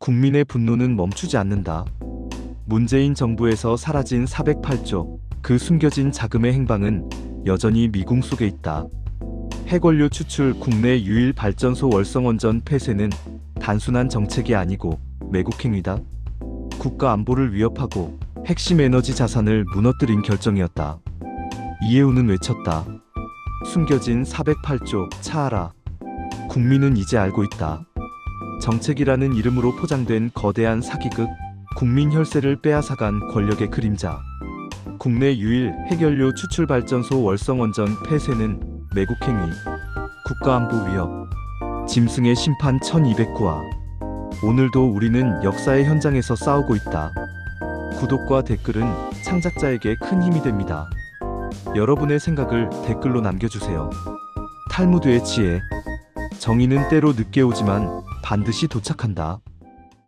국민의 분노는 멈추지 않는다. 문재인 정부에서 사라진 408조, 그 숨겨진 자금의 행방은 여전히 미궁 속에 있다. 핵원료 추출 국내 유일 발전소 월성원전 폐쇄는 단순한 정책이 아니고 매국행위다. 국가 안보를 위협하고 핵심 에너지 자산을 무너뜨린 결정이었다. 이해우는 외쳤다. 숨겨진 408조 차하라. 국민은 이제 알고 있다. 정책이라는 이름으로 포장된 거대한 사기극, 국민 혈세를 빼앗아간 권력의 그림자. 국내 유일 핵연료 추출 발전소 월성원전 폐쇄는 매국행위, 국가안보 위협, 짐승의 심판 1209화. 오늘도 우리는 역사의 현장에서 싸우고 있다. 구독과 댓글은 창작자에게 큰 힘이 됩니다. 여러분의 생각을 댓글로 남겨주세요. 탈무드의 지혜. 정의는 때로 늦게 오지만 반드시 도착한다.